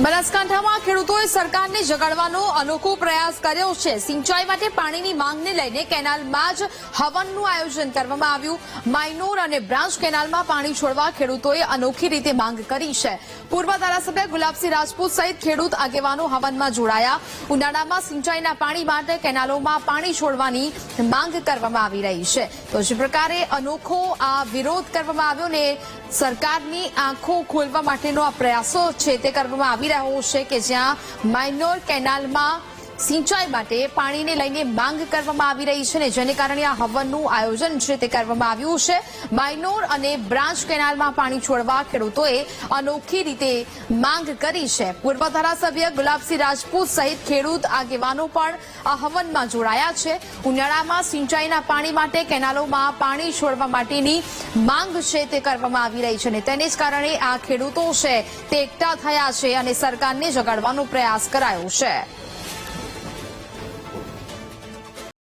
બનાસકાંઠામાં ખેડૂતોએ સરકારને જગાડવાનો અનોખો પ્રયાસ કર્યો છે. સિંચાઈ માટે પાણીની માંગને લઈને કેનાલમાં જ હવનનું આયોજન કરવામાં આવ્યું. માઇનોર અને બ્રાન્ચ કેનાલમાં પાણી છોડવા ખેડૂતોએ અનોખી રીતે માંગ કરી છે. પૂર્વ ધારાસભ્ય ગુલાબસિંહ રાજપૂત સહિત ખેડૂત આગેવાનો હવનમાં જોડાયા. ઉનાળામાં સિંચાઈના પાણી માટે કેનાલોમાં પાણી છોડવાની માંગ કરવામાં આવી રહી છે. તો જે પ્રકારે અનોખો આ વિરોધ કરવામાં આવ્યો ને, સરકારની આંખો ખોલવા માટેનો આ પ્રયાસો છે તે કરવામાં આવી રહ્યો છે કે જ્યાં માઇનોર કેનાલમાં સિંચાઈ માટે પાણીને લઈને માંગ કરવામાં આવી રહી છે ને જેને કારણે આ હવનનું આયોજન છે તે કરવામાં આવ્યું છે. બાયનોર અને બ્રાન્ચ કેનાલમાં પાણી છોડવા ખેડૂતોએ અનોખી રીતે માંગ કરી છે. પૂર્વ ધારાસભ્ય ગુલાબસિંહ રાજપૂત સહિત ખેડૂત આગેવાનો પણ આ હવનમાં જોડાયા છે. ઉનાળામાં સિંચાઈના પાણી માટે કેનાલોમાં પાણી છોડવા માટેની માંગ છે તે કરવામાં આવી રહી છે અને તેને જ કારણે આ ખેડૂતો છે તે એકઠા થયા છે અને સરકારને જગાડવાનો પ્રયાસ કરાયો છે.